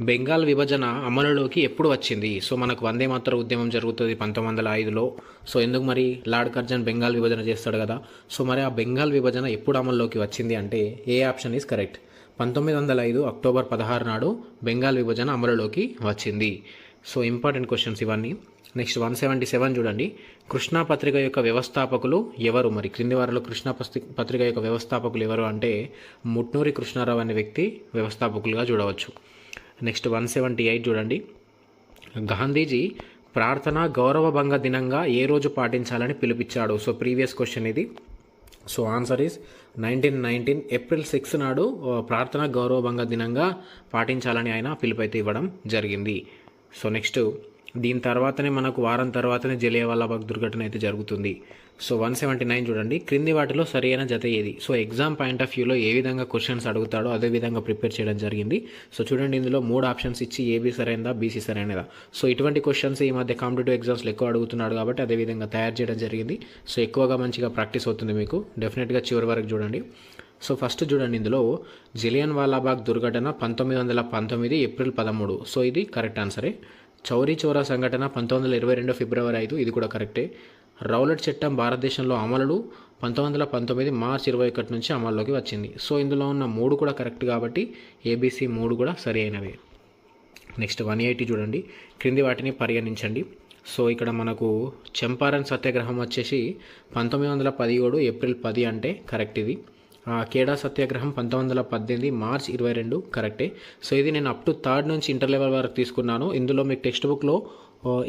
బెంగాల్ విభజన అమలులోకి ఎప్పుడు వచ్చింది? సో మనకు వందే మాత్ర ఉద్యమం జరుగుతుంది పంతొమ్మిది వందల ఐదులో. సో ఎందుకు మరి లార్డ్ కర్జన్ బెంగాల్ విభజన చేస్తాడు కదా? సో మరి ఆ బెంగాల్ విభజన ఎప్పుడు అమల్లోకి వచ్చింది అంటే ఏ ఆప్షన్ ఈస్ కరెక్ట్? పంతొమ్మిది వందల ఐదు అక్టోబర్ పదహారు నాడు బెంగాల్ విభజన అమలులోకి వచ్చింది. సో ఇంపార్టెంట్ క్వశ్చన్స్ ఇవన్నీ. నెక్స్ట్ వన్ సెవెంటీ సెవెన్ చూడండి. కృష్ణా పత్రిక యొక్క వ్యవస్థాపకులు ఎవరు? మరి క్రింది వారిలో కృష్ణా పత్రిక యొక్క వ్యవస్థాపకులు ఎవరు అంటే ముట్నూరి కృష్ణారావు అనే వ్యక్తి వ్యవస్థాపకులుగా చూడవచ్చు. నెక్స్ట్ వన్ సెవెంటీ ఎయిట్ చూడండి. గాంధీజీ ప్రార్థన గౌరవభంగ దినంగా ఏ రోజు పాటించాలని పిలిపించాడు? సో ప్రీవియస్ క్వశ్చన్ ఇది. So answer is nineteen nineteen April six నాడు ఆ, ప్రార్థన గౌరవభంగ దినంగా పాటించాలని ఆయన పిలుపైతే ఇవ్వడం జరిగింది. సో నెక్స్ట్ దీని తర్వాతనే మనకు వారం తర్వాతనే జలియవాలా బాగ్ దుర్ఘటన అయితే జరుగుతుంది. సో వన్ సెవెంటీ నైన్ చూడండి. క్రింది వాటిలో సరైన జత ఏది? సో ఎగ్జామ్ పాయింట్ ఆఫ్ వ్యూలో ఏ విధంగా క్వశ్చన్స్ అడుగుతాడో అదే విధంగా ప్రిపేర్ చేయడం జరిగింది. సో చూడండి ఇందులో మూడు ఆప్షన్స్ ఇచ్చి ఏబీ సరైనదా బీసీ సరైనదా? సో ఇటువంటి క్వశ్చన్స్ ఈ మధ్య కాంపిటేటివ్ ఎగ్జామ్స్లో ఎక్కువ అడుగుతున్నాడు కాబట్టి అదే విధంగా తయారు చేయడం జరిగింది. సో ఎక్కువగా మంచిగా ప్రాక్టీస్ అవుతుంది మీకు. డెఫినెట్గా చివరి వరకు చూడండి. సో ఫస్ట్ చూడండి ఇందులో జిలియన్ వాలాబాగ్ దుర్ఘటన పంతొమ్మిది వందల పంతొమ్మిది ఏప్రిల్ పదమూడు. సో ఇది కరెక్ట్ ఆన్సరే చౌరీ చౌరా సంఘటన పంతొమ్మిది వందల ఇరవై రెండు ఫిబ్రవరి ఐదు ఇది కూడా కరెక్టే. రౌలట్ చట్టం భారతదేశంలో అమలుడు పంతొమ్మిది వందల పంతొమ్మిది మార్చ్ ఇరవై ఒకటి నుంచి అమల్లోకి వచ్చింది. సో ఇందులో ఉన్న మూడు కూడా కరెక్ట్ కాబట్టి ఏబీసీ మూడు కూడా సరి అయినవే. నెక్స్ట్ వన్ ఎయిటీ చూడండి. క్రింది వాటిని పరిగణించండి. సో ఇక్కడ మనకు చంపారన్ సత్యాగ్రహం వచ్చేసి పంతొమ్మిది వందల పదిహేడు ఏప్రిల్ పది అంటే కరెక్ట్ ఇది. కేడా సత్యాగ్రహం పంతొమ్మిది వందల పద్దెనిమిది మార్చ్ ఇరవై రెండు కరెక్టే. సో ఇది నేను అప్ టు థర్డ్ నుంచి ఇంటర్ లెవెల్ వరకు తీసుకున్నాను. ఇందులో మీకు టెక్స్ట్ బుక్లో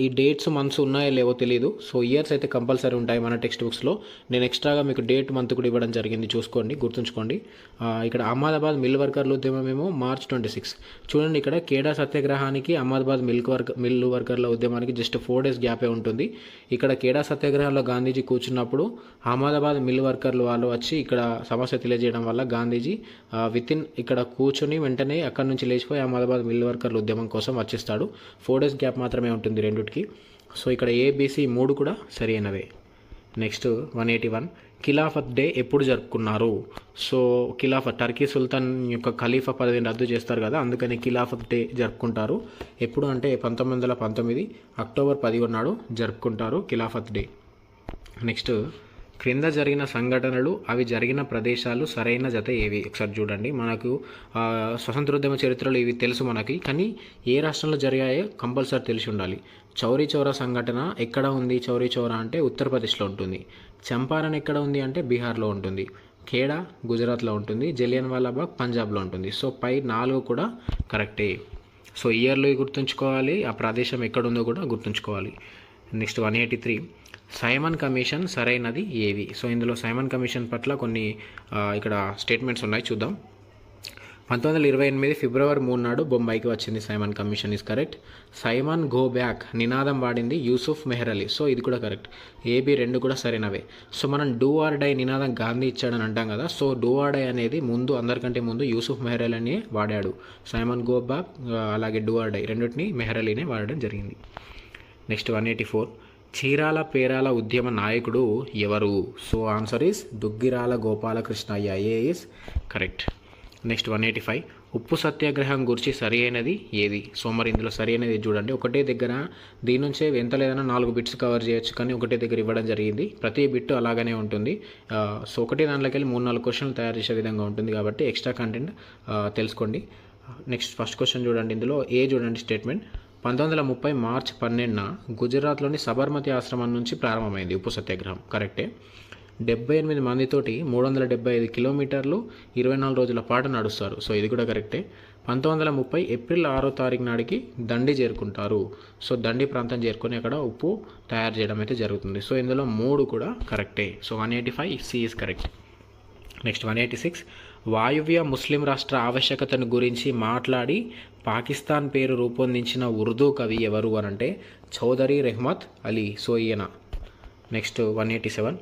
ఈ డేట్స్ మంత్స్ ఉన్నాయో లేవో తెలియదు సో ఇయర్స్ అయితే కంపల్సరీ ఉంటాయి మన టెక్స్ట్ బుక్స్లో నేను ఎక్స్ట్రాగా మీకు డేట్ మంత్ కూడా ఇవ్వడం జరిగింది. చూసుకోండి గుర్తుంచుకోండి. ఇక్కడ అహ్మదాబాద్ మిల్ వర్కర్లు ఉద్యమం ఏమో మార్చ్ ట్వంటీ సిక్స్ చూడండి ఇక్కడ కేడా సత్యాగ్రహానికి అహ్మదాబాద్ మిల్క్ వర్క్ మిల్ వర్కర్ల ఉద్యమానికి జస్ట్ ఫోర్ డేస్ గ్యాపే ఉంటుంది. ఇక్కడ కేడా సత్యాగ్రహంలో గాంధీజీ కూర్చున్నప్పుడు అహ్మదాబాద్ మిల్ వర్కర్లు వాళ్ళు వచ్చి ఇక్కడ సమస్య తెలియజేయడం వల్ల గాంధీజీ విత్ ఇన్ ఇక్కడ కూర్చొని వెంటనే అక్కడ నుంచి లేచిపోయి అహ్మదాబాద్ మిల్ వర్కర్ల ఉద్యమం కోసం వచ్చేస్తాడు. ఫోర్ డేస్ గ్యాప్ మాత్రమే ఉంటుంది. రెండుకి. సో ఇక్కడ ఏబీసీ మూడు కూడా సరి అయినవే next one eighty one Khilafat day ఎప్పుడు జరుపుకున్నారు? సో ఖిలాఫత్ టర్కీ సుల్తాన్ యొక్క ఖలీఫా పదవిని రద్దు చేస్తారు కదా అందుకని ఖిలాఫత్ డే జరుపుకుంటారు. ఎప్పుడు అంటే పంతొమ్మిది వందల పంతొమ్మిది అక్టోబర్ పదిహేను నాడు జరుపుకుంటారు ఖిలాఫత్ డే నెక్స్ట్ క్రింద జరిగిన సంఘటనలు అవి జరిగిన ప్రదేశాలు సరైన జత ఏవి? ఒకసారి చూడండి. మనకు స్వతంత్రోద్యమ చరిత్రలు ఇవి తెలుసు మనకి కానీ ఏ రాష్ట్రంలో జరిగాయో కంపల్సరీ తెలిసి ఉండాలి. చౌరీ చౌరా సంఘటన ఎక్కడ ఉంది? చౌరీ చౌరా అంటే ఉత్తరప్రదేశ్లో ఉంటుంది. చంపారన్ ఎక్కడ ఉంది అంటే బీహార్లో ఉంటుంది. ఖేడా గుజరాత్లో ఉంటుంది. జలియన్ వాలాబాగ్ పంజాబ్లో ఉంటుంది. సో పై నాలుగు కూడా కరెక్టే. సో ఇయర్లో గుర్తుంచుకోవాలి. ఆ ప్రదేశం ఎక్కడుందో కూడా గుర్తుంచుకోవాలి. Next one eighty three. Simon commission సరైనది ఏవి సో ఇందులో సైమన్ కమిషన్ పట్ల కొన్ని ఇక్కడ స్టేట్మెంట్స్ ఉన్నాయి చూద్దాం. పంతొమ్మిది వందల ఇరవై ఎనిమిది ఫిబ్రవరి మూడు నాడు బొంబాయికి వచ్చింది Simon commission is correct Simon go back నినాదం వాడింది యూసుఫ్ మెహర్ అలీ. సో ఇది కూడా కరెక్ట్ ఏబి రెండు కూడా సరైనవే. సో మనం డూ ఆర్ డై నినాదం గాంధీ ఇచ్చాడని అంటాం కదా. సో డూ ఆర్ డై అనేది ముందు అందరికంటే ముందు యూసుఫ్ మెహర్ అలీ అని వాడాడు. సైమన్ గో బ్యాక్ అలాగే డూ ఆర్ డై రెండింటిని మెహర్ అలీనే వాడడం జరిగింది. Next one eighty four Chirala Perala ఉద్యమ నాయకుడు ఎవరు? So answer is Duggirala Gopalakrishnayya A is correct next one eighty five ఉప్పు సత్యాగ్రహం గురించి సరి అయినది ఏది? సో మరి ఇందులో సరి అయినది చూడండి. ఒకటే దగ్గర దీని నుంచే ఎంత లేదన్నా నాలుగు బిట్స్ కవర్ చేయొచ్చు కానీ ఒకటే దగ్గర ఇవ్వడం జరిగింది. ప్రతి బిట్ అలాగనే ఉంటుంది. సో ఒకటే దాంట్లోకి వెళ్ళి మూడు నాలుగు క్వశ్చన్లు తయారు చేసే విధంగా ఉంటుంది కాబట్టి ఎక్స్ట్రా కంటెంట్ తెలుసుకోండి. నెక్స్ట్ ఫస్ట్ క్వశ్చన్ చూడండి ఇందులో. ఏ చూడండి స్టేట్మెంట్ పంతొమ్మిది వందల ముప్పై మార్చ్ పన్నెండున గుజరాత్లోని సబర్మతి ఆశ్రమం నుంచి ప్రారంభమైంది ఉప్పు సత్యాగ్రహం. కరెక్టే. డెబ్బై ఎనిమిది మందితోటి మూడు వందల డెబ్బై ఐదు కిలోమీటర్లు ఇరవై నాలుగు రోజుల పాటు నడుస్తారు. సో ఇది కూడా కరెక్టే. పంతొమ్మిది వందల ముప్పై ఏప్రిల్ ఆరో తారీఖు నాటికి దండి చేరుకుంటారు. సో దండి ప్రాంతం చేరుకొని అక్కడ ఉప్పు తయారు చేయడం అయితే జరుగుతుంది. సో ఇందులో మూడు కూడా కరెక్టే. So one eighty five C is correct. Next one eighty six వాయువ్య ముస్లిం రాష్ట్ర ఆవశ్యకతను గురించి మాట్లాడి పాకిస్తాన్ పేరు రూపొందించిన ఉర్దూ కవి ఎవరు అని అంటే చౌదరి రెహ్మత్ అలీ సో ఈయన next one eighty seven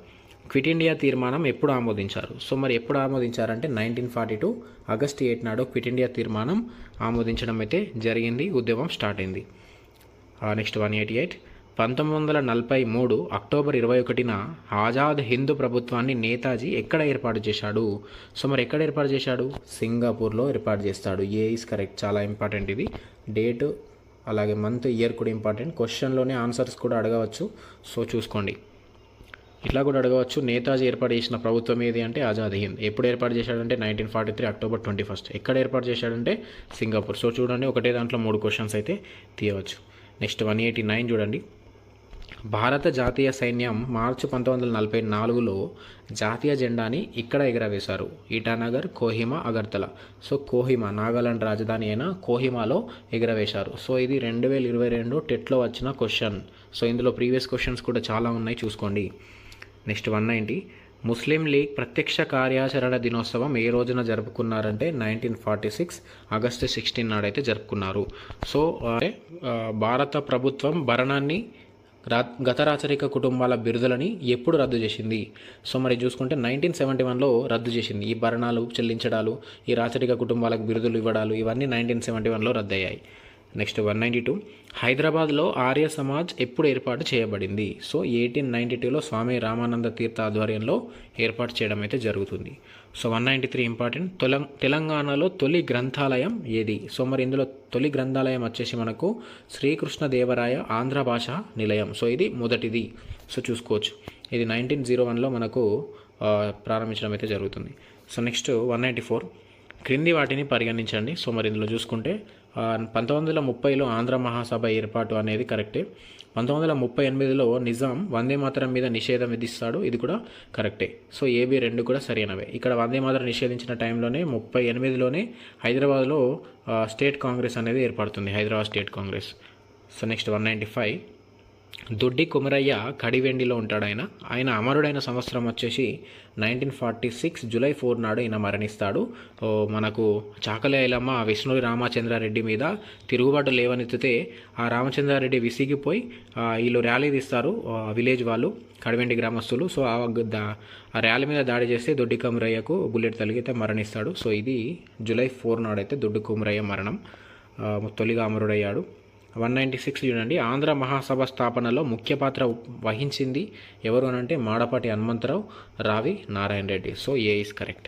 quit India తీర్మానం ఎప్పుడు ఆమోదించారు? సో మరి ఎప్పుడు ఆమోదించారంటే nineteen forty two August eight నాడు క్విట్ ఇండియా తీర్మానం ఆమోదించడం అయితే జరిగింది ఉద్యమం స్టార్ట్ అయింది. నెక్స్ట్ వన్ ఎయిటీ ఎయిట్ పంతొమ్మిది వందల నలభై మూడు అక్టోబర్ ఇరవై ఒకటిన ఆజాద్ హిందూ ప్రభుత్వాన్ని నేతాజీ ఎక్కడ ఏర్పాటు చేశాడు? సో మరి ఎక్కడ ఏర్పాటు చేశాడు? సింగపూర్లో ఏర్పాటు చేస్తాడు. A is correct? చాలా ఇంపార్టెంట్ ఇది. డేట్ అలాగే మంత్ ఇయర్ కూడా ఇంపార్టెంట్. క్వశ్చన్లోనే ఆన్సర్స్ కూడా అడగవచ్చు. సో చూసుకోండి. ఇట్లా కూడా అడగవచ్చు. నేతాజీ ఏర్పాటు చేసిన ప్రభుత్వం ఏది అంటే ఆజాద్ హింద్. ఎప్పుడు ఏర్పాటు చేశాడంటే nineteen forty three October twenty first. ఎక్కడ ఏర్పాటు చేశాడంటే సింగపూర్. సో చూడండి ఒకటే దాంట్లో మూడు క్వశ్చన్స్ అయితే తీయవచ్చు. నెక్స్ట్ వన్ ఎయిటీ నైన్ చూడండి. భారత జాతీయ సైన్యం మార్చి పంతొమ్మిది వందల నలభై నాలుగులో జాతీయ జెండాని ఇక్కడ ఎగరవేశారు. ఈటానగర్ కోహిమా అగర్తల. సో కోహిమా నాగాలాండ్ రాజధాని అయిన కోహిమాలో ఎగరవేశారు. సో ఇది రెండు వేల ఇరవై రెండు టెట్లో వచ్చిన క్వశ్చన్. సో ఇందులో ప్రీవియస్ క్వశ్చన్స్ కూడా చాలా ఉన్నాయి చూసుకోండి. Next one ninety. Muslim League ప్రత్యక్ష కార్యాచరణ దినోత్సవం ఏ రోజున జరుపుకున్నారంటే nineteen forty six August sixteen నాడైతే జరుపుకున్నారు. సో అంటే భారత ప్రభుత్వం భరణాన్ని రా గత రాచరిక కుటుంబాల బిరుదులని ఎప్పుడు రద్దు చేసింది? సో మరి చూసుకుంటే నైన్టీన్ సెవెంటీ వన్లో రద్దు చేసింది. ఈ భరణాలు చెల్లించడాలు ఈ రాచరిక కుటుంబాలకు బిరుదులు ఇవ్వడాలు ఇవన్నీ నైన్టీన్ సెవెంటీ వన్లో రద్దయ్యాయి. నెక్స్ట్ వన్ నైంటీ టూ హైదరాబాద్లో ఆర్య సమాజ్ ఎప్పుడు ఏర్పాటు చేయబడింది? సో ఎయిటీన్ నైంటీ టూలో స్వామి రామానంద తీర్థ ఆధ్వర్యంలో ఏర్పాటు చేయడం అయితే జరుగుతుంది. So one ninety three important తొల తెలంగాణలో తొలి గ్రంథాలయం ఏది? సో మరి ఇందులో తొలి గ్రంథాలయం వచ్చేసి మనకు శ్రీకృష్ణదేవరాయ ఆంధ్ర భాష నిలయం. సో ఇది మొదటిది. సో చూసుకోవచ్చు. ఇది నైన్టీన్ జీరో వన్లో మనకు ప్రారంభించడం అయితే జరుగుతుంది. So next one ninety four క్రింది వాటిని పరిగణించండి. సో మరి ఇందులో చూసుకుంటే పంతొమ్మిది వందల ముప్పైలో ఆంధ్ర మహాసభ ఏర్పాటు అనేది కరెక్టే. పంతొమ్మిది వందల ముప్పై ఎనిమిదిలో నిజాం వందే మాతరం మీద నిషేధం విధిస్తాడు. ఇది కూడా కరెక్టే. సో ఏబి రెండు కూడా సరైనవే. ఇక్కడ వందే మాతరం నిషేధించిన టైంలోనే ముప్పై ఎనిమిదిలోనే హైదరాబాద్లో స్టేట్ కాంగ్రెస్ అనేది ఏర్పడుతుంది. Hyderabad state Congress. So next one ninety five. Doddi Kumarayya కడివెండిలో ఉంటాడు ఆయన. ఆయన అమరుడైన సంవత్సరం వచ్చేసి nineteen forty six July four నాడు ఈయన మరణిస్తాడు. మనకు చాకలి ఐలమ్మ రామచంద్రారెడ్డి మీద తిరుగుబాటు లేవనెత్తితే ఆ రామచంద్రారెడ్డి విసిగిపోయి వీళ్ళు ర్యాలీ తీస్తారు విలేజ్ వాళ్ళు కడివెండి గ్రామస్తులు. సో ఆ ర్యాలీ మీద దాడి చేస్తే దొడ్డి కుమరయ్యకు బుల్లెట్ తలిగితే మరణిస్తాడు. సో ఇది జూలై ఫోర్ నాడైతే దొడ్డి కుమరయ్య మరణం. తొలిగా అమరుడయ్యాడు. వన్ నైంటీ సిక్స్ చూడండి. ఆంధ్ర మహాసభ స్థాపనలో ముఖ్య పాత్ర వహించింది ఎవరు అనంటే Madapati Hanumantha Rao Ravi Narayana Reddy. So A is correct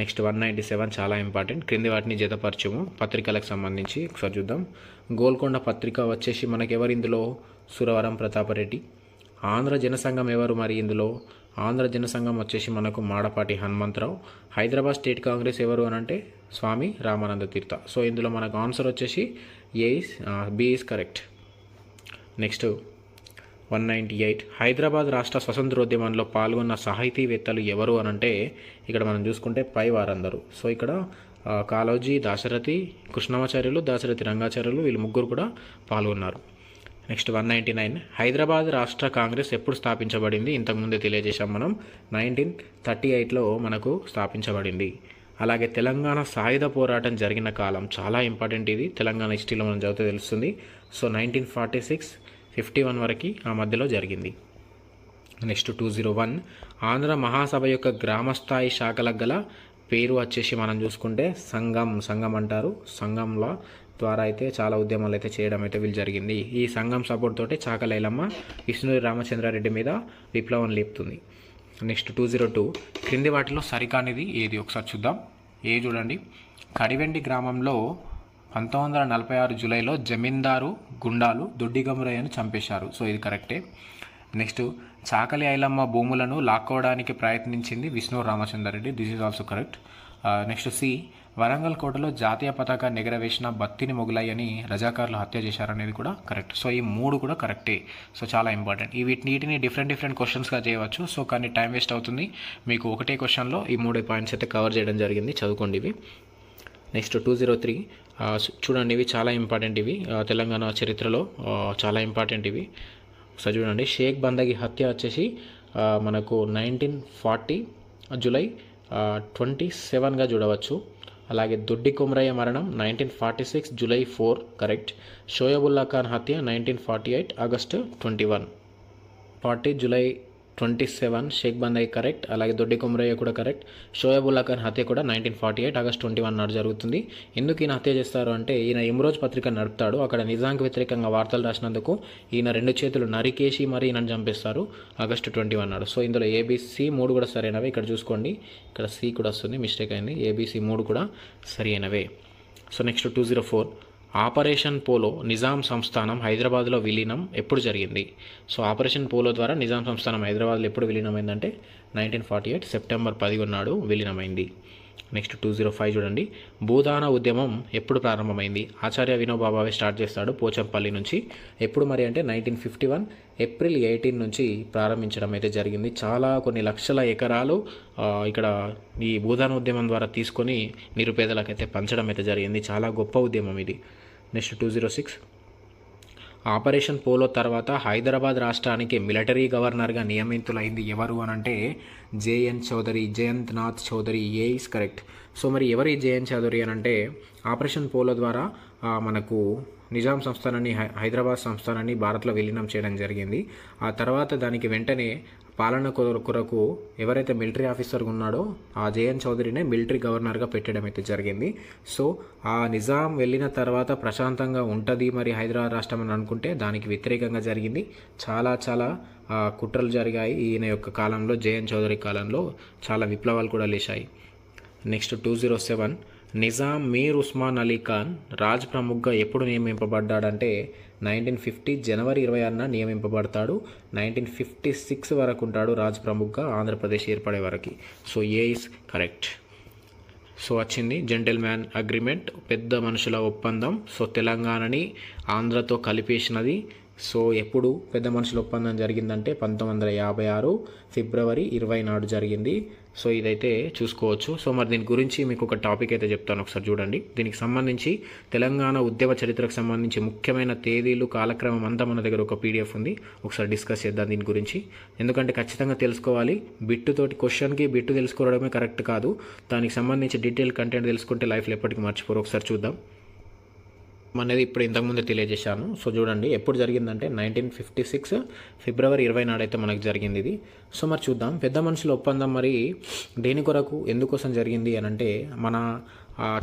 next one ninety seven చాలా ఇంపార్టెంట్ క్రింది వాటిని జతపరచము. పత్రికలకు సంబంధించి ఒకసారి చూద్దాం. గోల్కొండ పత్రిక వచ్చేసి మనకి ఎవరు ఇందులో? సురవరం ప్రతాపరెడ్డి ఆంధ్ర జనసంఘం ఎవరు మరి ఇందులో? ఆంధ్ర జనసంఘం వచ్చేసి మనకు మాడపాటి హనుమంతరావు. హైదరాబాద్ స్టేట్ కాంగ్రెస్ ఎవరు అనంటే స్వామి రామానంద తీర్థ. సో ఇందులో మనకు ఆన్సర్ వచ్చేసి A is B is correct next one ninety eight Hyderabad రాష్ట్ర స్వతంత్రోద్యమంలో పాల్గొన్న సాహితీవేత్తలు ఎవరు అని అంటే ఇక్కడ మనం చూసుకుంటే పై వారందరూ. సో ఇక్కడ కాలోజీ కాళోజీ దాశరథి కృష్ణమాచార్యులు దాశరథి రంగాచార్యులు వీళ్ళు ముగ్గురు కూడా పాల్గొన్నారు. Next one ninety nine Hyderabad రాష్ట్ర కాంగ్రెస్ ఎప్పుడు స్థాపించబడింది? ఇంతకుముందే తెలియజేశాం మనం. నైన్టీన్ థర్టీ ఎయిట్లో మనకు స్థాపించబడింది. అలాగే తెలంగాణ సాయుధ పోరాటం జరిగిన కాలం చాలా ఇంపార్టెంట్ ఇది. తెలంగాణ హిస్టరీలో మనం చదివితే తెలుస్తుంది. So nineteen forty six fifty one వరకు ఆ మధ్యలో జరిగింది. Next two zero one Andhra Mahasabha యొక్క గ్రామస్థాయి శాఖలకు గల పేరు వచ్చేసి మనం చూసుకుంటే సంఘం సంఘం అంటారు. సంఘంల ద్వారా అయితే చాలా ఉద్యమాలు అయితే చేయడం అయితే వీళ్ళు జరిగింది. ఈ సంఘం సపోర్ట్ తోటి చాకలైలమ్మ విష్ణు రామచంద్రారెడ్డి మీద విప్లవం లేపుతుంది. నెక్స్ట్ టూ జీరో టూ క్రింది వాటిలో సరికానిది ఏది? ఒకసారి చూద్దాం. ఏ చూడండి? కడివెండి గ్రామంలో పంతొమ్మిది వందల నలభై ఆరు జూలైలో జమీందారు గుండాలు దొడ్డిగమురయ్యను చంపేశారు. సో ఇది కరెక్టే. నెక్స్ట్ చాకలి ఐలమ్మ భూములను లాక్కోవడానికి ప్రయత్నించింది Vishnu Ramachandra Reddy. This is also correct. Next C Warangal కోటలో జాతీయ పతాకాన్ని ఎగరవేసిన బత్తిని మొగులయ్యని రజాకారులు హత్య చేశారనేది కూడా కరెక్ట్. సో ఈ మూడు కూడా కరెక్టే. సో చాలా ఇంపార్టెంట్. ఈ వీటి వీటిని డిఫరెంట్ డిఫరెంట్ క్వశ్చన్స్గా చేయవచ్చు. సో కానీ టైం వేస్ట్ అవుతుంది. మీకు ఒకటే క్వశ్చన్లో ఈ మూడు పాయింట్స్ అయితే కవర్ చేయడం జరిగింది. చదువుకోండి ఇవి. Next two zero three. చూడండి ఇవి చాలా ఇంపార్టెంట్ ఇవి. తెలంగాణ చరిత్రలో చాలా ఇంపార్టెంట్ ఇవి. సో చూడండి. షేక్ బందగి హత్య వచ్చేసి మనకు నైన్టీన్ ఫార్టీ జూలై ట్వంటీ సెవెన్గా చూడవచ్చు. అలాగే దొడ్డి కొమరయ్య మరణం nineteen forty six July four correct Shoebullah Khan హత్య nineteen forty eight August twenty one forty July twenty seven Sheikh Bandagi correct అలాగే దొడ్డి కొమరయ్య కూడా కరెక్ట్ షోయబుల్లా ఖాన్ హత్య కూడా nineteen forty eight August twenty one నాడు జరుగుతుంది. ఎందుకు ఈయన హత్య చేస్తారు అంటే ఈయన ఇమ్రోజ్ పత్రిక నడుపుతాడు. అక్కడ నిజాంకి వ్యతిరేకంగా వార్తలు రాసినందుకు ఈయన రెండు చేతులు నరికేసి మరి ఈయనను చంపేస్తారు ఆగస్టు ట్వంటీ వన్ నాడు. సో ఇందులో ఏబీసీ మూడు కూడా సరైనవే. ఇక్కడ చూసుకోండి. ఇక్కడ సి కూడా వస్తుంది. మిస్టేక్ అయింది. ఏబీసీ మూడు కూడా సరి అయినవే so next two zero four. Operation polo Nizam సంస్థానం హైదరాబాద్లో విలీనం ఎప్పుడు జరిగింది? సో ఆపరేషన్ పోలో ద్వారా నిజాం సంస్థానం హైదరాబాద్లో ఎప్పుడు విలీనమైందంటే నైన్టీన్ ఫార్టీ ఎయిట్ సెప్టెంబర్ పదిహేను నాడు విలీనమైంది. నెక్స్ట్ టూ జీరో ఫైవ్ చూడండి. భూదాన ఉద్యమం ఎప్పుడు ప్రారంభమైంది? ఆచార్య వినోబాబావే స్టార్ట్ చేస్తాడు పోచంపల్లి నుంచి. ఎప్పుడు మరి అంటే nineteen fifty one April eighteen నుంచి ప్రారంభించడం అయితే జరిగింది. చాలా కొన్ని లక్షల ఎకరాలు ఇక్కడ ఈ భూదాన ఉద్యమం ద్వారా తీసుకొని నిరుపేదలకైతే పంచడం అయితే జరిగింది. చాలా గొప్ప ఉద్యమం ఇది. Next two zero six. Operation polo తర్వాత హైదరాబాద్ రాష్ట్రానికి మిలిటరీ గవర్నర్గా నియమితులైంది ఎవరు అని అంటే JN Chaudhuri Jayant Nath Chaudhuri A is correct. So మరి ఎవరి జేఎన్ చౌదరి అని అంటే ఆపరేషన్ పోలో ద్వారా మనకు నిజాం సంస్థానాన్ని హై- హైదరాబాద్ సంస్థానాన్ని భారత్లో విలీనం చేయడం జరిగింది. ఆ తర్వాత దానికి వెంటనే పాలన కొర- కొరకు ఎవరైతే మిలిటరీ ఆఫీసర్ ఉన్నాడో ఆ జేఎన్ చౌదరినే మిలిటరీ గవర్నర్గా పెట్టడం అయితే జరిగింది. సో ఆ నిజాం వెళ్ళిన తర్వాత ప్రశాంతంగా ఉంటుంది మరి హైదరాబాద్ రాష్ట్రం అని అనుకుంటే దానికి వ్యతిరేకంగా జరిగింది. చాలా చాలా కుట్రలు జరిగాయి ఈయన యొక్క కాలంలో జేఎన్ చౌదరి కాలంలో. చాలా విప్లవాలు కూడా లేచాయి next two zero seven Nizam Mir Osman Ali Khan Raj ప్రముఖ్గా ఎప్పుడు నియమింపబడ్డాడంటే నైన్టీన్ ఫిఫ్టీ జనవరి ఇరవై ఆరున నియమింపబడతాడు. నైన్టీన్ ఫిఫ్టీ సిక్స్ వరకు ఉంటాడు రాజ్ ప్రముఖ్గా ఆంధ్రప్రదేశ్ ఏర్పడే వరకు. So A is correct? So వచ్చింది జెంటల్మ్యాన్ అగ్రిమెంట్ పెద్ద మనుషుల ఒప్పందం. సో తెలంగాణని ఆంధ్రతో కలిపేసినది సో ఎప్పుడు పెద్ద మనుషుల ఒప్పందం జరిగిందంటే పంతొమ్మిది వందల యాభై ఆరు ఫిబ్రవరి ఇరవై నాడు జరిగింది. సో ఇదైతే చూసుకోవచ్చు. సో మరి దీని గురించి మీకు ఒక టాపిక్ అయితే చెప్తాను ఒకసారి చూడండి. దీనికి సంబంధించి తెలంగాణ ఉద్యమ చరిత్రకు సంబంధించి ముఖ్యమైన తేదీలు కాలక్రమం అంతా మన దగ్గర ఒక పీడిఎఫ్ ఉంది. ఒకసారి డిస్కస్ చేద్దాం దీని గురించి. ఎందుకంటే ఖచ్చితంగా తెలుసుకోవాలి. బిట్టుతోటి క్వశ్చన్కి బిట్టు తెలుసుకోవడమే కరెక్ట్ కాదు. దానికి సంబంధించి డీటెయిల్ కంటెంట్ తెలుసుకుంటే లైఫ్లో ఎప్పటికీ మర్చిపోరు. ఒకసారి చూద్దాం. అనేది ఇప్పుడు ఇంతకుముందే తెలియజేశాను. సో చూడండి ఎప్పుడు జరిగిందంటే నైన్టీన్ ఫిఫ్టీ సిక్స్ ఫిబ్రవరి ఇరవై నాడైతే మనకు జరిగింది ఇది. సో మరి చూద్దాం పెద్ద మనుషుల ఒప్పందం మరి దేని కొరకు ఎందుకోసం జరిగింది అని అంటే మన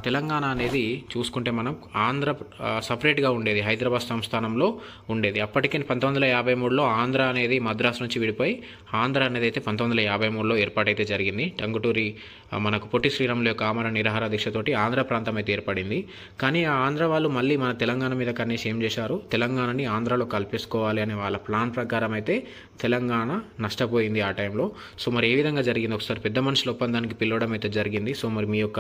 తెలంగాణ అనేది చూసుకుంటే మనం ఆంధ్ర సపరేట్గా ఉండేది. హైదరాబాద్ సంస్థానంలో ఉండేది. అప్పటికే పంతొమ్మిది వందల యాభై మూడులో ఆంధ్ర అనేది మద్రాసు నుంచి విడిపోయి ఆంధ్ర అనేది అయితే పంతొమ్మిది వందల యాభై మూడులో ఏర్పాటైతే జరిగింది. టంగుటూరి మనకు పొట్టి శ్రీరాములు యొక్క ఆమరణ నిరాహార దీక్షతోటి ఆంధ్ర ప్రాంతం అయితే ఏర్పడింది. కానీ ఆ ఆంధ్ర వాళ్ళు మళ్ళీ మన తెలంగాణ మీద కనేసి ఏం చేశారు? తెలంగాణని ఆంధ్రలో కల్పేసుకోవాలి అనే వాళ్ళ ప్లాన్ ప్రకారం అయితే తెలంగాణ నష్టపోయింది ఆ టైంలో. సో మరి ఏ విధంగా జరిగింది? ఒకసారి పెద్ద మనుషుల ఒప్పందానికి పిలవడం అయితే జరిగింది. సో మరి మీ యొక్క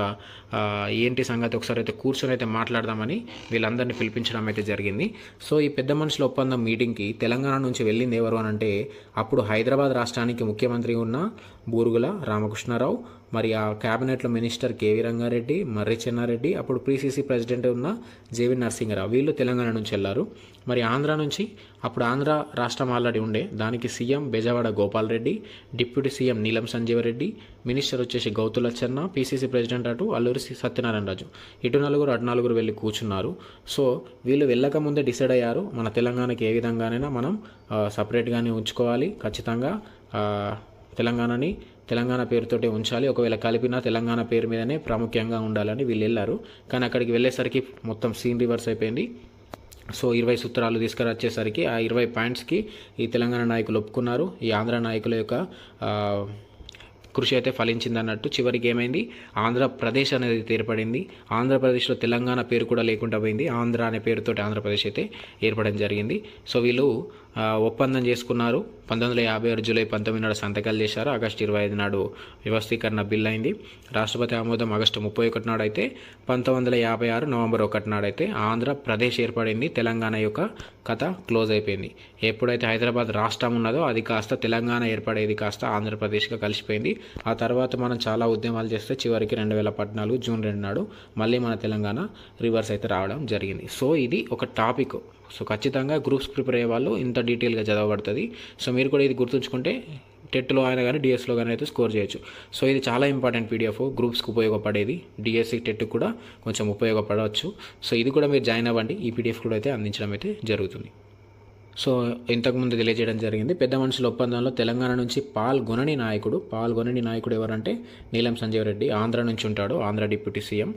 ఏంటి సంగతి ఒకసారి అయితే కూర్చొని అయితే మాట్లాడదామని వీళ్ళందరినీ పిలిపించడం అయితే జరిగింది. సో ఈ పెద్ద మనుషుల ఒప్పందం మీటింగ్కి తెలంగాణ నుంచి వెళ్ళింది ఎవరు అని అంటే అప్పుడు హైదరాబాద్ రాష్ట్రానికి ముఖ్యమంత్రి ఉన్న బూరుగుల రామకృష్ణారావు మరి ఆ క్యాబినెట్లో మినిస్టర్ కేవీ రంగారెడ్డి మర్రి చెన్నారెడ్డి అప్పుడు పీసీసీ ప్రెసిడెంట్ ఉన్న జేవి నరసింహరావు. వీళ్ళు తెలంగాణ నుంచి వెళ్ళారు. మరి ఆంధ్ర నుంచి అప్పుడు ఆంధ్ర రాష్ట్రం ఆల్రెడీ ఉండే. దానికి CM Bezawada Gopal Reddy deputy CM Neelam Sanjeeva Reddy minister వచ్చేసి గౌతులచ్చన్న పీసీసీ ప్రెసిడెంట్ అటు అల్లూరి సత్యనారాయణ రాజు. ఇటు నలుగురు అటు నలుగురు వెళ్ళి కూర్చున్నారు. సో వీళ్ళు వెళ్ళక ముందే డిసైడ్ అయ్యారు మన తెలంగాణకి ఏ విధంగానైనా మనం సపరేట్గానే ఉంచుకోవాలి. ఖచ్చితంగా తెలంగాణని తెలంగాణ పేరుతోటే ఉంచాలి. ఒకవేళ కలిపినా తెలంగాణ పేరు మీదనే ప్రాముఖ్యంగా ఉండాలని వీళ్ళు వెళ్ళారు. కానీ అక్కడికి వెళ్ళేసరికి మొత్తం సీన్ రివర్స్ అయిపోయింది. సో ఇరవై సూత్రాలు తీసుకురచ్చేసరికి ఆ ఇరవై పాయింట్స్కి ఈ తెలంగాణ నాయకులు ఒప్పుకున్నారు. ఈ ఆంధ్ర నాయకుల యొక్క కృషి అయితే ఫలించింది అన్నట్టు చివరికి ఏమైంది? ఆంధ్రప్రదేశ్ అనేది ఏర్పడింది. ఆంధ్రప్రదేశ్లో తెలంగాణ పేరు కూడా లేకుండా పోయింది. ఆంధ్ర అనే పేరుతోటి ఆంధ్రప్రదేశ్ అయితే ఏర్పడడం జరిగింది. సో వీళ్ళు ఒప్పందం చేసుకున్నారు. పంతొమ్మిది వందల యాభై ఆరు జూలై పంతొమ్మిది నాడు సంతకాలు చేశారు. ఆగస్టు ఇరవై ఐదు నాడు వ్యవస్థీకరణ బిల్ అయింది రాష్ట్రపతి ఆమోదం ఆగస్టు ముప్పై ఒకటి నాడు అయితే పంతొమ్మిది వందల యాభై ఆరు నవంబర్ ఒకటి నాడు అయితే ఆంధ్రప్రదేశ్ ఏర్పడింది. తెలంగాణ యొక్క కథ క్లోజ్ అయిపోయింది. ఎప్పుడైతే హైదరాబాద్ రాష్ట్రం ఉన్నదో అది కాస్త తెలంగాణ ఏర్పడేది కాస్త ఆంధ్రప్రదేశ్గా కలిసిపోయింది. ఆ తర్వాత మనం చాలా ఉద్యమాలు చేస్తే చివరికి రెండు వేల పద్నాలుగు జూన్ రెండు నాడు మళ్ళీ మన తెలంగాణ రివర్స్ అయితే రావడం జరిగింది. సో ఇది ఒక టాపిక్. సో ఖచ్చితంగా గ్రూప్స్ ప్రిపేర్ అయ్యే వాళ్ళు ఇంత డీటెయిల్గా చదవబడుతుంది. సో మీరు కూడా ఇది గుర్తుంచుకుంటే టెట్లో అయినా కానీ డిఎస్లో కానీ అయితే స్కోర్ చేయొచ్చు. సో ఇది చాలా ఇంపార్టెంట్ పీడిఎఫ్ గ్రూప్స్కి ఉపయోగపడేది. డిఎస్సి టెట్ కూడా కొంచెం ఉపయోగపడవచ్చు. సో ఇది కూడా మీరు జాయిన్ అవ్వండి. ఈ పీడిఎఫ్ కూడా అయితే అందించడం అయితే జరుగుతుంది. సో ఇంతకుముందు తెలియజేయడం జరిగింది. పెద్ద మనుషుల ఒప్పందంలో తెలంగాణ నుంచి పాల్గొనని నాయకుడు పాల్గొనని నాయకుడు ఎవరంటే నీలం సంజీవ్ రెడ్డి ఆంధ్ర నుంచి ఉంటాడు. Andhra deputy CM.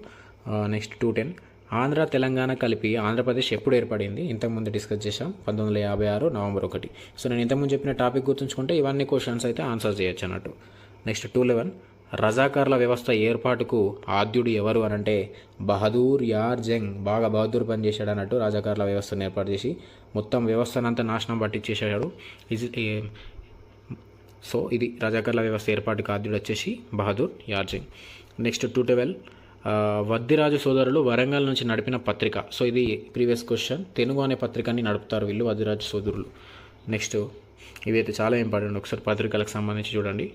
Next two ten. Andhra Telangana కలిపి ఆంధ్రప్రదేశ్ ఎప్పుడు ఏర్పడింది? ఇంతకుముందు డిస్కస్ చేశాం. పంతొమ్మిది వందల యాభై ఆరు నవంబర్ ఒకటి. సో నేను ఇంతకుముందు చెప్పిన టాపిక్ గుర్తుంచుకుంటే ఇవన్నీ క్వశ్చన్స్ అయితే ఆన్సర్ చేయొచ్చు అన్నట్టు. నెక్స్ట్ టూ లెవెన్ రజాకార్ల వ్యవస్థ ఏర్పాటుకు ఆద్యుడు ఎవరు అని అంటే బహదూర్ యార్ జంగ్. బాగా బహదూర్ పనిచేశాడు అన్నట్టు రజాకార్ల వ్యవస్థను ఏర్పాటు చేసి మొత్తం వ్యవస్థనంతా నాశనం పట్టించేసాడు ఇది సో ఇది రజాకార్ల వ్యవస్థ ఏర్పాటుకు ఆద్యుడు వచ్చేసి Bahadur Yar Jung next two twelve Vaddiraju సోదరులు వరంగల్ నుంచి నడిపిన పత్రిక. సో ఇది ప్రీవియస్ క్వశ్చన్. తెలుగు అనే పత్రికని నడుపుతారు వీళ్ళు వద్దిరాజు సోదరులు. నెక్స్ట్ ఇవైతే చాలా ఇంపార్టెంట్. ఒకసారి పత్రికలకు సంబంధించి చూడండి.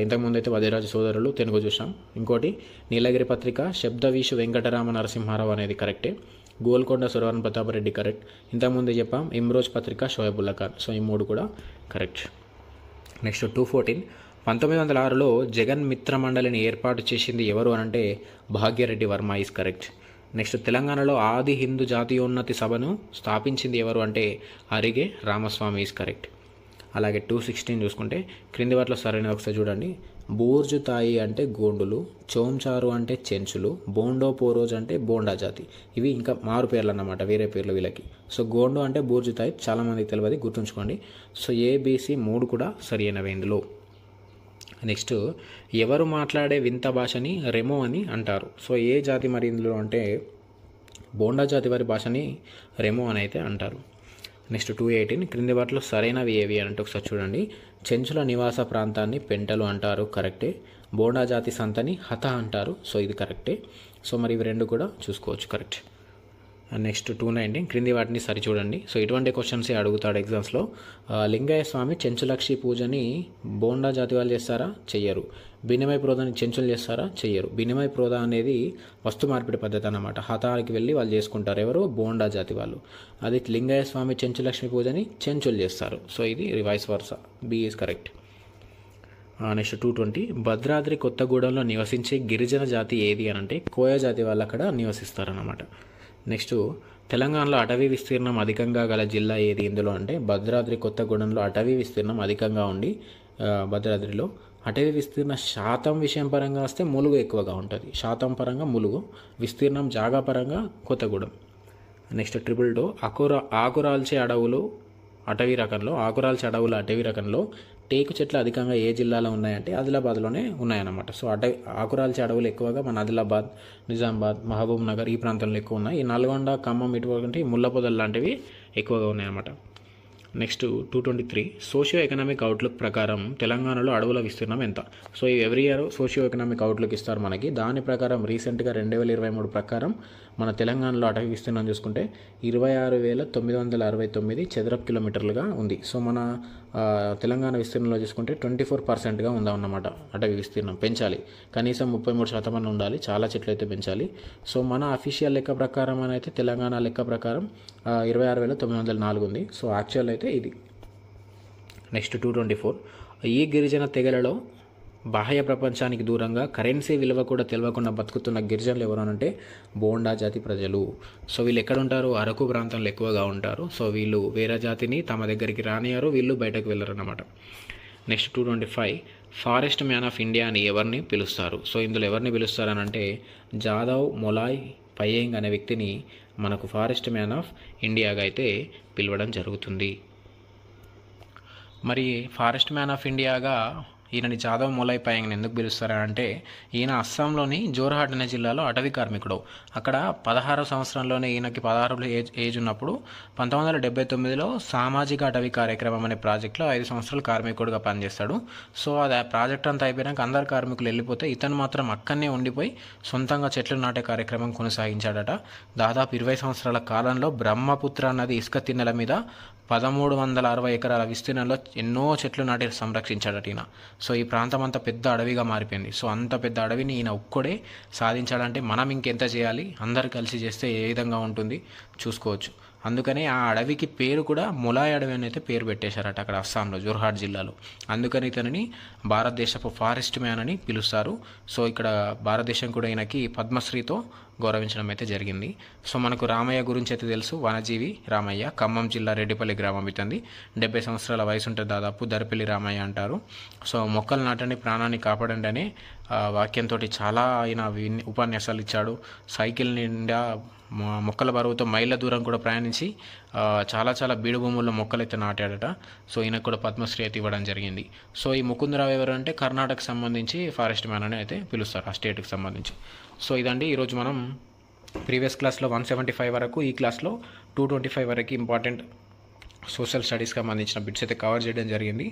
ఇంతకుముందు అయితే వదిరాజు సోదరులు తెలుగు చూసాం. ఇంకోటి నీలగిరి పత్రిక శబ్దవీషు వెంకటరామ నరసింహారావు అనేది కరెక్టే. గోల్కొండ సురవరణ ప్రతాపరెడ్డి కరెక్ట్. ఇంతకుముందు చెప్పాం ఇమ్రోజ్ పత్రిక షోయబుల్లా ఖాన్ సో ఈ మూడు కూడా కరెక్ట్. నెక్స్ట్ టూ ఫోర్టీన్ పంతొమ్మిది వందల ఆరులో జగన్ మిత్ర మండలిని ఏర్పాటు చేసింది ఎవరు అనంటే Bhagya Reddy Varma is correct. Next తెలంగాణలో ఆది హిందూ జాతీయోన్నతి సభను స్థాపించింది ఎవరు అంటే అరిగే రామస్వామి ఈజ్ కరెక్ట్. అలాగే టూ సిక్స్టీన్ చూసుకుంటే క్రింది వాటిలో సరైన ఒకసారి చూడండి. బూర్జు తాయి అంటే గోండులు చోంచారు అంటే చెంచులు బోండో పోరోజ్ అంటే బోండా జాతి. ఇవి ఇంకా మారు పేర్లు అన్నమాట వేరే పేర్లు వీళ్ళకి. సో గోండు అంటే బూర్జు తాయి చాలామందికి తెలియదు గుర్తుంచుకోండి. సో ఏబీసీ మూడు కూడా సరైనవి ఇందులో. నెక్స్ట్ ఎవరు మాట్లాడే వింత భాషని రెమో అని అంటారు. సో ఏ జాతి మరి ఇందులో అంటే బోండా జాతి వారి భాషని రెమో అని అయితే అంటారు. నెక్స్ట్ టూ ఎయిటీన్ క్రింది వాటిలో సరైనవి ఏవి అంటే ఒకసారి చూడండి. చెంచుల నివాస ప్రాంతాన్ని పెంటలు అంటారు కరెక్టే బోండా జాతి సంతని హత అంటారు సో ఇది కరెక్టే సో మరి ఇవి రెండు కూడా చూసుకోవచ్చు కరెక్ట్ నెక్స్ట్ టూ నైన్టీన్ క్రింది వాటిని సరిచూడండి. సో ఇటువంటి క్వశ్చన్స్ అడుగుతాడు ఎగ్జామ్స్లో uh, లింగయ్య స్వామి చెంచులక్షి పూజని బోండా జాతి వాళ్ళు చేస్తారా? చెయ్యరు. బినిమయ ప్రోదాన్ని చెంచులు చేస్తారా? చెయ్యరు. బినిమయ ప్రోధ అనేది వస్తు మార్పిడి పద్ధతి అనమాట హతానికి వెళ్ళి వాళ్ళు చేసుకుంటారు. ఎవరు? బోండా జాతి వాళ్ళు. అది లింగయ్య స్వామి చెంచులక్ష్మి పూజని చెంచులు చేస్తారు. సో ఇది రివైస్ వర్స B is correct next two twenty Bhadradri కొత్తగూడెంలో నివసించే గిరిజన జాతి ఏది అని అంటే కోయ జాతి వాళ్ళు అక్కడ నివసిస్తారన్నమాట. నెక్స్ట్ తెలంగాణలో అటవీ విస్తీర్ణం అధికంగా గల జిల్లా ఏది ఇందులో అంటే భద్రాద్రి కొత్తగూడెంలో అటవీ విస్తీర్ణం అధికంగా ఉండి భద్రాద్రిలో. అటవీ విస్తీర్ణ శాతం విషయం పరంగా వస్తే ములుగు ఎక్కువగా ఉంటుంది. శాతం పరంగా ములుగు విస్తీర్ణం జాగా పరంగా కొత్తగూడెం. నెక్స్ట్ ట్రిపుల్ డో అకుర ఆకురాల్చే అడవులు అటవీ రకంలో ఆకురాల్చే అడవుల అటవీ రకంలో టేకు చెట్లు అధికంగా ఏ జిల్లాలో ఉన్నాయంటే ఆదిలాబాద్లోనే ఉన్నాయన్నమాట. సో అటవి ఆకురాల్చే అడవులు ఎక్కువగా మన ఆదిలాబాద్ నిజామాబాద్ మహబూబ్ నగర్ ఈ ప్రాంతంలో ఎక్కువ ఉన్నాయి. ఈ నల్గొండ ఖమ్మం ఇటువంటి ముళ్ళపొదలు లాంటివి ఎక్కువగా ఉన్నాయన్నమాట. Next two twenty three socio economic outlook ప్రకారం తెలంగాణలో అడవుల విస్తీర్ణం ఎంత? సో ఈ every year socio economic outlook ఇస్తారు మనకి. దాని ప్రకారం రీసెంట్గా రెండు వేల ఇరవై మూడు ప్రకారం మన తెలంగాణలో అటవీ విస్తీర్ణం చూసుకుంటే ఇరవై ఆరు వేల తొమ్మిది వందల అరవై తొమ్మిది చదరపు కిలోమీటర్లుగా ఉంది. సో మన తెలంగాణ విస్తీర్ణంలో చూసుకుంటే ట్వంటీ ఫోర్ పర్సెంట్గా ఉందన్నమాట. అటవీ విస్తీర్ణం పెంచాలి. కనీసం ముప్పై మూడు శాతం అని ఉండాలి. చాలా చెట్లు అయితే పెంచాలి. సో మన అఫీషియల్ లెక్క ప్రకారం అని అయితే తెలంగాణ లెక్క ప్రకారం ఇరవై ఆరు వేల తొమ్మిది వందల నాలుగు ఉంది. సో యాక్చువల్ అయితే ఇది. Next two twenty four. ఈ గిరిజన తెగలలో బాహ్య ప్రపంచానికి దూరంగా కరెన్సీ విలువ కూడా తెలియకుండా బతుకుతున్న గిరిజనులు ఎవరు అంటే బోండా జాతి ప్రజలు. సో వీళ్ళు ఎక్కడ ఉంటారు? అరకు ప్రాంతంలో ఎక్కువగా ఉంటారు. సో వీళ్ళు వేరే జాతిని తమ దగ్గరికి రానియారు వీళ్ళు బయటకు వెళ్ళరన్నమాట. Next two twenty five forest man of India అని ఎవరిని పిలుస్తారు? సో ఇందులో ఎవరిని పిలుస్తారు అని అంటే జాదవ్ మొలాయ్ పయేంగ్ అనే వ్యక్తిని మనకు ఫారెస్ట్ మ్యాన్ ఆఫ్ ఇండియాగా అయితే పిలవడం జరుగుతుంది. మరి ఫారెస్ట్ మ్యాన్ ఆఫ్ ఇండియాగా ఈయనని జాదవ్ మూలై పయంగా ఎందుకు పిలుస్తారా అంటే ఈయన అస్సాంలోని జోర్హాట్ అనే జిల్లాలో అటవీ కార్మికుడు. అక్కడ పదహారో సంవత్సరంలోనే ఈయనకి పదహారు ఏజ్ ఏజ్ ఉన్నప్పుడు పంతొమ్మిది వందల డెబ్బై తొమ్మిదిలో సామాజిక అటవీ కార్యక్రమం అనే ప్రాజెక్ట్లో ఐదు సంవత్సరాలు కార్మికుడిగా పనిచేస్తాడు. సో అది ఆ ప్రాజెక్ట్ అంతా అయిపోయాక అందరు కార్మికులు వెళ్ళిపోతే ఇతను మాత్రం అక్కడనే ఉండిపోయి సొంతంగా చెట్లు నాటే కార్యక్రమం కొనసాగించాడట. దాదాపు ఇరవై సంవత్సరాల కాలంలో బ్రహ్మపుత్ర నది ఇసుక తిన్నెల మీద పదమూడు వందల అరవై ఎకరాల విస్తీర్ణంలో ఎన్నో చెట్లు నాటి సంరక్షించాడట ఈయన. సో ఈ ప్రాంతం అంత పెద్ద అడవిగా మారిపోయింది. సో అంత పెద్ద అడవిని ఈయన ఒక్కడే సాధించాడంటే మనం ఇంకెంత చేయాలి? అందరు కలిసి చేస్తే ఏ విధంగా ఉంటుంది? చూసుకోవచ్చు. అందుకనే ఆ అడవికి పేరు కూడా ములాయ్ అడవి అని అయితే పేరు పెట్టేశారట అక్కడ అస్సాంలో జోర్హాట్ జిల్లాలో. అందుకని ఇతనిని భారతదేశపు ఫారెస్ట్ మ్యాన్ అని పిలుస్తారు. సో ఇక్కడ భారతదేశం కూడా ఈయనకి పద్మశ్రీతో గౌరవించడం అయితే జరిగింది. సో మనకు రామయ్య గురించి అయితే తెలుసు. వనజీవి రామయ్య ఖమ్మం జిల్లా రెడ్డిపల్లి గ్రామం ఇతంది డెబ్బై సంవత్సరాల వయసు ఉంటుంది దాదాపు దరిపల్లి రామయ్య అంటారు. సో మొక్కలు నాటండి ప్రాణాన్ని కాపాడండి అనే వాక్యంతో చాలా ఆయన ఉపన్యాసాలు ఇచ్చాడు. సైకిల్ నిండా మొక్కల బరువుతో మైళ్ళ దూరం కూడా ప్రయాణించి చాలా చాలా బీడు భూముల్లో మొక్కలు అయితే నాటాడట. సో ఈయనకు కూడా పద్మశ్రీ అయితే ఇవ్వడం జరిగింది. సో ఈ ముకుందరావు ఎవరు అంటే కర్ణాటకకు సంబంధించి ఫారెస్ట్ మ్యాన్ అని అయితే పిలుస్తారు ఆ స్టేట్కి సంబంధించి. సో ఇదండి ఈరోజు మనం ప్రీవియస్ క్లాస్లో వన్ సెవెంటీ ఫైవ్ వరకు ఈ క్లాస్లో టూ ట్వంటీ ఫైవ్ వరకు ఇంపార్టెంట్ సోషల్ స్టడీస్కి సంబంధించిన బిట్స్ అయితే కవర్ చేయడం జరిగింది.